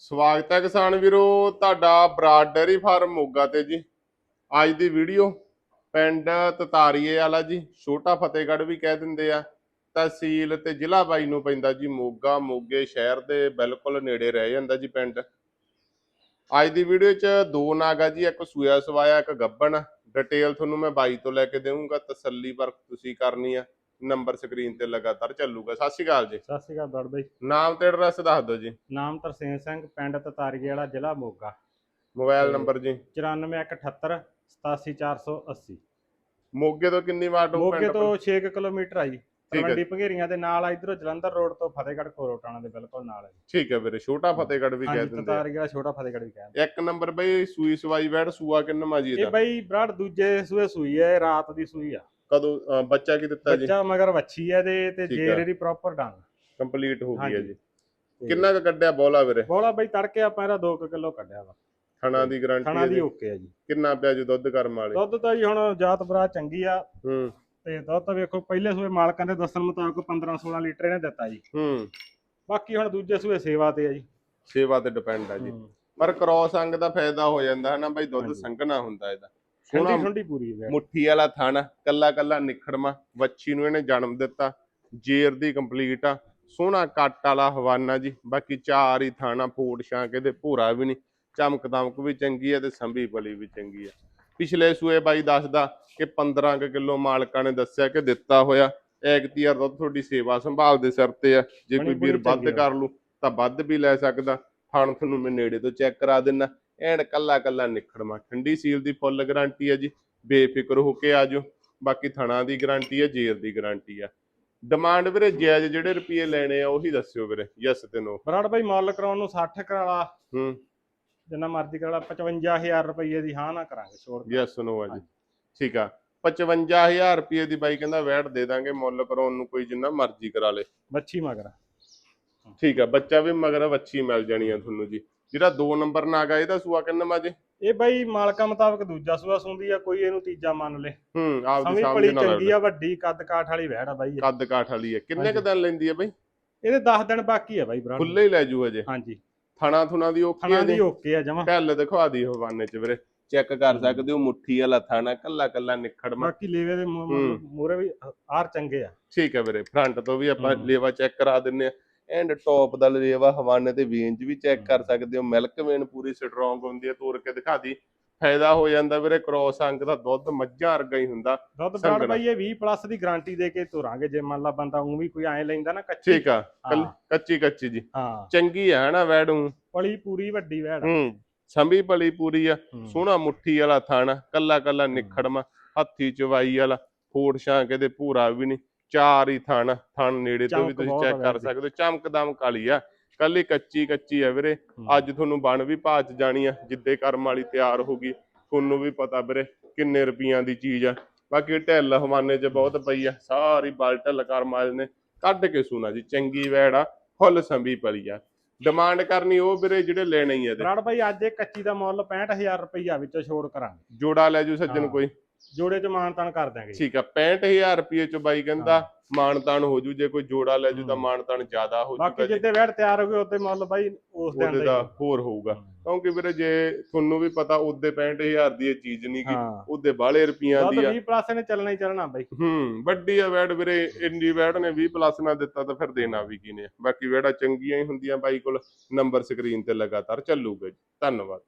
ਸਵਾਗਤ ਹੈ ਕਿਸਾਨ ਵੀਰੋ, ਤੁਹਾਡਾ ਬਰਾਡ ਡੇਅਰੀ ਫਾਰਮ ਮੋਗਾ ਤੇ ਜੀ। ਅੱਜ ਦੀ ਵੀਡੀਓ ਪਿੰਡ ਤਤਾਰੀਏ ਵਾਲਾ ਜੀ, ਛੋਟਾ ਫਤਿਹਗੜ੍ਹ ਵੀ ਕਹਿ ਦਿੰਦੇ ਆ। ਤਹਿਸੀਲ ਤੇ ਜ਼ਿਲ੍ਹਾ ਬਾਈ ਨੂੰ ਪੈਂਦਾ ਜੀ ਮੋਗਾ, ਮੋਗੇ ਸ਼ਹਿਰ ਦੇ ਬਿਲਕੁਲ ਨੇੜੇ ਰਹਿ ਜਾਂਦਾ ਜੀ ਪਿੰਡ। ਅੱਜ ਦੀ ਵੀਡੀਓ 'ਚ ਦੋ ਨਾਗ ਆ ਜੀ, ਇੱਕ ਸੂਇਆ ਸਵਾਇਆ, ਇੱਕ ਗੱਬਣ। ਡਿਟੇਲ ਤੁਹਾਨੂੰ ਮੈਂ ਬਾਈ ਤੋਂ ਲੈ ਕੇ ਦੇਵਾਂਗਾ ਤਸੱਲੀ ਵਰਕ ਤੁਸੀਂ ਕਰਨੀ ਆ। ਨੰਬਰ ਸਕਰੀਨ ਤੇ ਲਗਾਤਾਰ ਚੱਲੂਗਾ। ਸਤਿ ਸ਼੍ਰੀ ਅਕਾਲ ਜੀ। ਸਤਿ ਸ਼੍ਰੀ ਅਕਾਲ ਬੜ ਬਈ। ਨਾਮ ਤੇ ਐਡਰੈਸ ਦੱਸ ਦਿਓ ਜੀ। ਨਾਮ ਤਰਸੇਮ ਸਿੰਘ ਪਿੰਡ ਤਤਾਰੀਏ ਵਾਲਾ ਜ਼ਿਲ੍ਹਾ ਮੋਗਾ। ਮੋਬਾਈਲ ਨੰਬਰ ਜੀ। 94178 87480 ਮੋਗੇ ਤੋਂ ਕਿੰਨੀ ਵਾਟ ਮੋਗੇ ਤੋਂ 6 ਕਿਲੋਮੀਟਰ ਆ ਜੀ। ਹੈ। ਤਲਵੰਡੀ ਭਗੇਰੀਆਂ ਦੇ ਨਾਲ ਆ ਇਧਰੋਂ ਜਲੰਧਰ ਰੋਡ ਤੋਂ ਫਤਿਹਗੜ੍ਹ ਕੋਰੋਟਾਣਾ ਦੇ ਬਿਲਕੁਲ ਨਾਲ ਹੈ। ਠੀਕ ਹੈ ਵੀਰੇ ਛੋਟਾ ਫਤਿਹਗੜ੍ਹ ਵੀ ਕਹਿ ਦਿੰਦੇ ਆ। ਤਤਾਰੀਏ ਵਾਲਾ ਛੋਟਾ ਫਤਿਹਗੜ੍ਹ ਵੀ ਕਹਿੰਦੇ ਇੱਕ ਨੰਬਰ ਬਈ ਸੂਈ ਸਵਾਈ ਵੈੜ ਸੂਆ ਕਿੰਨਾ ਜੀ ਇਹ ਬਈ ਬਰਾੜ ਦੂਜੇ ਸੂਏ ਸੂਈ ਹੈ ਰਾਤ ਦੀ ਸੂਈ ਆ। ਕਦੋਂ ਬੱਚਾ ਕੀ ਦਿੱਤਾ ਜੀ? ਬੱਚਾ ਮਗਰ ਵੱਛੀ ਹੈ ਦੇ ਤੇ ਠੀਕ ਜੇਰ ਆ। ਇਹਦੀ ਪ੍ਰੋਪਰ ਡੰਗ। ਕੰਪਲੀਟ ਹੋ ਗਈ ਹੈ ਹਾਂਜੀ। ਜੀ। ਕਿੰਨਾ ਕੁ ਕੱਢਿਆ ਬੋਲਾ ਵੀਰੇ? ਬੋਲਾ ਬਈ ਤੜਕੇ ਆਪਾਂ ਇਹਦਾ 2 ਕਿਲੋ ਕੱਢਿਆ ਵਾ। ਥਣਾ ਦੀ ਗਾਰੰਟੀ ਖਾਣਾ ਹੈ ਦੀ ਜੀ। ਓਕੇ ਆ ਜੀ। ਕਿੰਨਾ ਪਿਆ ਜੀ ਦੁੱਧ ਕਰਮ ਵਾਲੇ? ਦੁੱਧ ਤਾਂ ਜੀ ਹੁਣ ਜਾਤ ਬਰਾ ਚੰਗੀ ਆ। ਹੂੰ। ਤੇ ਦੁੱਧ ਤਾਂ ਵੇਖੋ ਪਹਿਲੇ ਸੂਏ ਮਾਲਕਾਂ ਦੇ ਦੱਸਣ ਮੁਤਾਬਕ 15 16 ਲੀਟਰ ਇਹਨੇ ਦਿੱਤਾ ਜੀ। ਹੂੰ। ਬਾਕੀ ਹੁਣ ਦੂਜੇ ਸੂਏ ਸੇਵਾ ਤੇ ਆ ਜੀ। ਸੇਵਾ ਤੇ ਡਿਪੈਂਡ ਹੈ ਜੀ। ਪਰ ਕ੍ਰੋਸ ਅੰਗ ਦਾ ਫਾਇਦਾ ਹੋ ਜਾਂਦਾ ਹੈ ਨਾ ਬਈ ਦੁੱਧ ਹਾਂਜੀ। ਸੰਘਣਾ ਹੁੰਦਾ ਇਹਦਾ। ਠੰਡੀ ਠੰਡੀ ਪੂਰੀ ਹੈ ਮੁੱਠੀ ਵਾਲਾ ਥਣ ਕੱਲਾ ਕੱਲਾ ਨਿਖੜਮਾ ਵੱਛੀ ਨੂੰ ਇਹਨੇ ਜਨਮ ਦਿੱਤਾ ਜੇਰ ਦੀ ਕੰਪਲੀਟ ਆ ਸੋਹਣਾ ਕੱਟ ਵਾਲਾ ਹਵਾਨਾ ਜੀ ਬਾਕੀ ਚਾਰ ਹੀ ਥਾਣਾ ਫੋੜ ਛਾਂਕ ਇਹਦੇ ਭੂਰਾ ਵੀ ਨਹੀਂ ਚਮਕ ਦਮਕ ਵੀ ਚੰਗੀ ਹੈ ਤੇ ਸੰਭੀ ਬਲੀ ਵੀ ਚੰਗੀ ਹੈ ਪਿਛਲੇ ਸੂਏ ਬਾਈ ਦੱਸਦਾ ਕਿ 15 ਕੁ ਕਿਲੋ ਮਾਲਕਾਂ ਨੇ ਦੱਸਿਆ ਕਿ ਦਿੱਤਾ ਹੋਇਆ ਐਗਤੀਆਰ ਦੁੱਧ ਤੁਹਾਡੀ ਸੇਵਾ ਸੰਭਾਲ ਦੇ ਸਿਰ ਤੇ ਆ ਜੇ ਕੋਈ ਵੀਰ ਵੱਧ ਆ। ਕਰ ਲੂ ਤਾਂ ਵੱਧ ਵੀ ਲੈ ਸਕਦਾ ਥਣ ਤੁਹਾਨੂੰ ਮੈਂ ਨੇੜੇ ਤੋਂ ਚੈੱਕ ਕਰਾ ਦਿੰਨਾ। ਐਨ ਕੱਲਾ ਕੱਲਾ ਨਿਖੜਮਾ ਠੰਡੀ ਸੀਲ ਦੀ ਫੁੱਲ ਗਾਰੰਟੀ ਹੈ ਜੀ। ਬੇਫਿਕਰ ਹੋ ਕੇ ਆਜੋ ਬਾਕੀ ਥਣਾ ਦੀ ਗਾਰੰਟੀ ਹੈ ਜੇਰ ਦੀ ਗਾਰੰਟੀ ਆ। ਡਿਮਾਂਡ ਵੀਰੇ ਜਾਇਜ਼ ਜਿਹੜੇ ਰੁਪਏ ਲੈਣੇ ਆ ਉਹੀ ਦੱਸਿਓ ਵੀਰੇ। ਯੈਸ ਤੇ ਨੋ ਬਰਾੜ ਬਾਈ ਮੁੱਲ ਕਰਾਉਣ ਨੂੰ 60 ਕਰਾਲਾ ਹੂੰ। ਜਿੰਨਾ ਮਰਜ਼ੀ ਕਰਾਲਾ 55000 ਰੁਪਏ ਦੀ ਹਾਂ ਨਾ ਕਰਾਂਗੇ ਛੋੜ ਕੇ। ਯੈਸ ਨੋ ਆ ਜੀ। ਠੀਕ ਆ। 55000 ਰੁਪਏ ਦੀ ਬਾਈ ਕਹਿੰਦਾ ਵੈਟ ਦੇ ਦਾਂਗੇ ਮੁੱਲ ਕਰਾਉਣ ਨੂੰ ਕੋਈ ਜਿੰਨਾ ਮਰਜ਼ੀ ਕਰਾ ਲੇ। ਬੱਚੀ ਮਗਰ। ਠੀਕ ਆ। ਬੱਚਾ ਵੀ ਮਗਰ ਵੱਛੀ ਮਿਲ ਜਾਣੀ ਆ ਤੁਹਾਨੂੰ ਜੀ। ਜਿਹੜਾ 2 ਨੰਬਰ ਨਾਗਾ ਇਹਦਾ ਸੂਆ ਕਿੰਨਾ ਮਾਜੇ ਇਹ ਬਾਈ ਮਾਲਕਾਂ ਮੁਤਾਬਕ ਦੂਜਾ ਸੂਆ ਸੁੰਦੀ ਆ ਕੋਈ ਇਹਨੂੰ ਤੀਜਾ ਮੰਨ ਲੇ। ਹੂੰ ਆਪਦੀ ਸਾਹਮਣੇ ਨਾਲ ਚੰਗੀ ਆ ਵੱਡੀ ਕੱਦ ਕਾਠ ਵਾਲੀ ਵਹਿੜ ਆ ਬਾਈ। ਕੱਦ ਕਾਠ ਵਾਲੀ ਹੈ ਕਿੰਨੇ ਕ। ਦਿਨ ਲੈਂਦੀ ਹੈ ਬਾਈ? ਇਹਦੇ 10 ਦਿਨ ਬਾਕੀ ਆ ਬਾਈ ਬਰਾੜ ਖੁੱਲੇ ਹੀ ਲੈ ਜੂ ਅਜੇ। ਹਾਂਜੀ। ਥਣਾ ਥੁਣਾ ਦੀ ਓਕੀ ਦੀ ਜੀ? ਓਕੇ ਆ ਜਮਾ। ਢੱਲ ਦਿਖਾ ਦੀ ਹਵਾਨੇ ਚ ਵੀਰੇ। ਚੈੱਕ ਕਰ। ਸਕਦੇ ਹੋ ਮੁੱਠੀ ਵਾਲਾ ਥਾਣਾ ਕੱਲਾ ਕੱਲਾ ਨਿਖੜਮਾ ਬਾਕੀ ਲੇਵੇ ਦੇ। ਮੂਰੇ ਵੀ ਆਰ ਚੰਗੇ ਆ। ਠੀਕ ਹੈ ਵੀਰੇ ਫਰੰਟ ਤੋਂ ਵੀ ਆਪਾਂ। ਲੇਵਾ ਚੈੱਕ ਕਰਾ ਦਿੰਨੇ ਆ। ਐਂਡ ਟੌਪ ਦਾ ਲੇਵਾ ਹਵਾਨੇ ਤੇ ਵੇਂਜ ਵੀ ਚੈੱਕ ਕਰ ਸਕਦੇ ਹੋ। ਮਿਲਕ ਵੇਨ ਪੂਰੀ ਸਟਰੋਂਗ ਹੁੰਦੀ ਹੈ ਤੋੜ ਕੇ ਦਿਖਾ ਦੀ। ਫਾਇਦਾ ਹੋ ਜਾਂਦਾ ਵੀਰੇ ਕ੍ਰੋਸ ਅੰਕ ਦਾ ਦੁੱਧ ਮੱਝਾਂ ਵਰਗਾ ਹੀ ਹੁੰਦਾ। ਦੁੱਧ ਬਰਾੜ। ਬਾਈ ਇਹ 20 ਪਲੱਸ ਦੀ ਗਾਰੰਟੀ ਦੇ ਕੇ ਤੁਰਾਂਗੇ। ਜੇ ਮੰਨ ਲਾ ਬੰਦਾ ਉਹ ਵੀ ਕੋਈ ਐ ਲੈਂਦਾ ਨਾ ਕੱਚੀ। ਠੀਕ ਆ ਕੱਚੀ ਕੱਚੀ ਜੀ। ਹਾਂ। ਚੰਗੀ ਹੈ ਨਾ ਵੈੜੂ ਪਲੀ ਪੂਰੀ ਵੱਡੀ ਵੈੜ। ਆ। ਹੂੰ ਸੰਭੀ ਭਲੀ ਪੂਰੀ ਆ। ਸੋਹਣਾ ਮੁੱਠੀ ਵਾਲਾ ਥਾਣਾ ਕੱਲਾ ਕੱਲਾ ਨਿਖੜਮਾ ਹੱਥੀ ਚਵਾਈ ਵਾਲਾ ਫੋੜ ਛਾਂਕ ਇਹਦੇ ਭੂਰਾ ਵੀ ਨਹੀਂ। ਚਾਰ ਹੀ ਥਣ ਥਣ ਨੇੜੇ ਤੋਂ ਵੀ ਤੁਸੀਂ ਚੈੱਕ ਕਰ। ਸਕਦੇ ਹੋ। ਚਮਕਦਮ ਕਾਲੀ ਆ। ਕੱਲੀ ਕੱਚੀ ਕੱਚੀ ਆ ਵੀਰੇ। ਅੱਜ ਤੁਹਾਨੂੰ ਬਣ ਵੀ ਭਾਜ ਜਾਣੀ ਆ ਜਿੱਦੇ ਕਰਮ ਵਾਲੀ ਤਿਆਰ ਹੋ ਗਈ। ਤੁਹਾਨੂੰ ਵੀ ਪਤਾ ਵੀਰੇ ਕਿੰਨੇ ਰੁਪਈਆਂ ਦੀ ਚੀਜ਼ ਆ। ਬਾਕੀ ਢਿੱਲ ਹਵਾਨੇ 'ਚ ਬਹੁਤ ਪਈ ਆ। ਸਾਰੀ ਬਲ ਢਿੱਲ ਕਰਮ ਵਾਲੇ ਨੇ ਕੱਢ ਕੇ ਸੁਣਾ ਜੀ। ਚੰਗੀ ਵੈੜ ਆ ਫੁੱਲ ਸੰਭੀ ਪਲੀ ਆ। ਡਿਮਾਂਡ ਕਰਨੀ ਉਹ ਵੀਰੇ ਜਿਹੜੇ ਲੈਣੇ ਹੀ ਆ ਇਹਦੇ। ਬਰਾੜ ਬਾਈ ਅੱਜ ਇਹ ਕੱਚੀ ਦਾ ਮੁੱਲ 65000 ਰੁਪਈਆ ਵਿੱਚੋਂ ਛੋੜ ਕਰਾਂਗੇ। ਜੋੜਾ ਲੈ ਜੂ ਸੱਜਣ। ਕੋਈ। ਜੋੜੇ ਚ ਮਾਨ ਤਾਨ ਕਰ ਦਾਂਗੇ ਠੀਕ ਆ 65000 ਰੁਪਏ ਚ ਬਾਈ ਕਹਿੰਦਾ ਮਾਨਤਾਨ ਹੋ ਜੂ ਜੇ ਕੋਈ ਜੋੜਾ ਲੈ ਜੂ ਤਾਂ ਹੂੰ। ਮਾਨਤਾਨ ਜ਼ਿਆਦਾ ਹੋ ਬਾਕੀ ਜੀ। ਜਿੱਦੇ ਵੈੜ ਤਿਆਰ ਹੋ ਗਏ ਉੱਤੇ ਮੁੱਲ ਬਾਈ ਉਸ ਦਿਨ ਦਾ ਹੋਰ ਹੋਊਗਾ। ਕਿਉਂਕਿ ਵੀਰੇ ਜੇ ਤੁਹਾਨੂੰ ਵੀ ਪਤਾ ਉਹਦੇ 65000 ਦੀ ਇਹ ਚੀਜ਼ ਨਹੀਂ ਗੀ ਹਾਂ। ਉਹਦੇ ਬਾਲੇ ਰੁਪਈਆਂ ਦੀ ਆ। 20 ਪਲੱਸ ਨੇ ਚੱਲਣਾ ਹੀ ਚੱਲਣਾ ਬਾਈ। ਹੂੰ ਵੱਡੀ ਆ ਵੈੜ ਵੀਰੇ ਇੰਡੀ ਵੈੜ ਨੇ 20 ਪਲੱਸ ਨਾ ਦਿੱਤਾ ਤਾਂ ਫਿਰ ਦੇਣਾ ਵੀ ਕੀ ਨੇ। ਬਾਕੀ ਵੈੜਾਂ ਚੰਗੀਆਂ ਹੀ ਹੁੰਦੀਆਂ ਬਾਈ ਕੋਲ ਨੰਬਰ ਸਕਰੀਨ ਤੇ ਲਗਾਤਾਰ ਚੱਲੂਗਾ ਜੀ। ਧੰਨਵਾਦ।